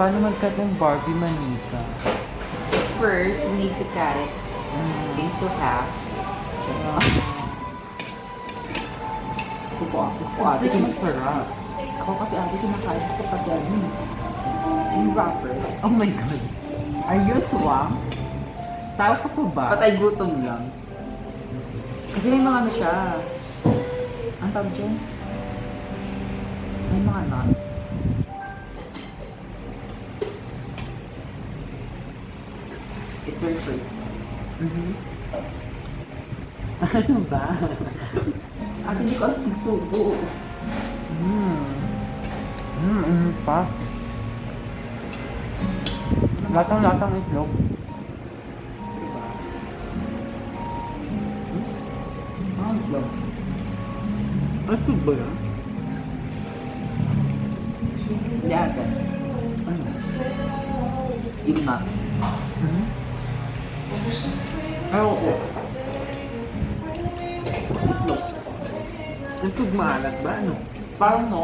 Paano mag-cut ng Barbie manika? First, we need to cut it into half. Kasi po ako, po ate, Ate, masarap. ako kasi ate kinakain ko pag ganun. Yung wrapper. Oh my God. Are you swam? Tao ka pa ba? Patay gutom lang. Kasi may mga ano siya. Ang tawag dyan? May mga nuts. Time. Mhm. Ano ba? Ate, hindi ko alam magsubo. Hmm. Hmm, ano pa? Latang-latang itlog. Ah, itlog. Ano ba yan? Yagan. Ano? Yung nuts. Hmm? Ay, oo. Itlog. Itlog maalat ba? Ano? Parang no,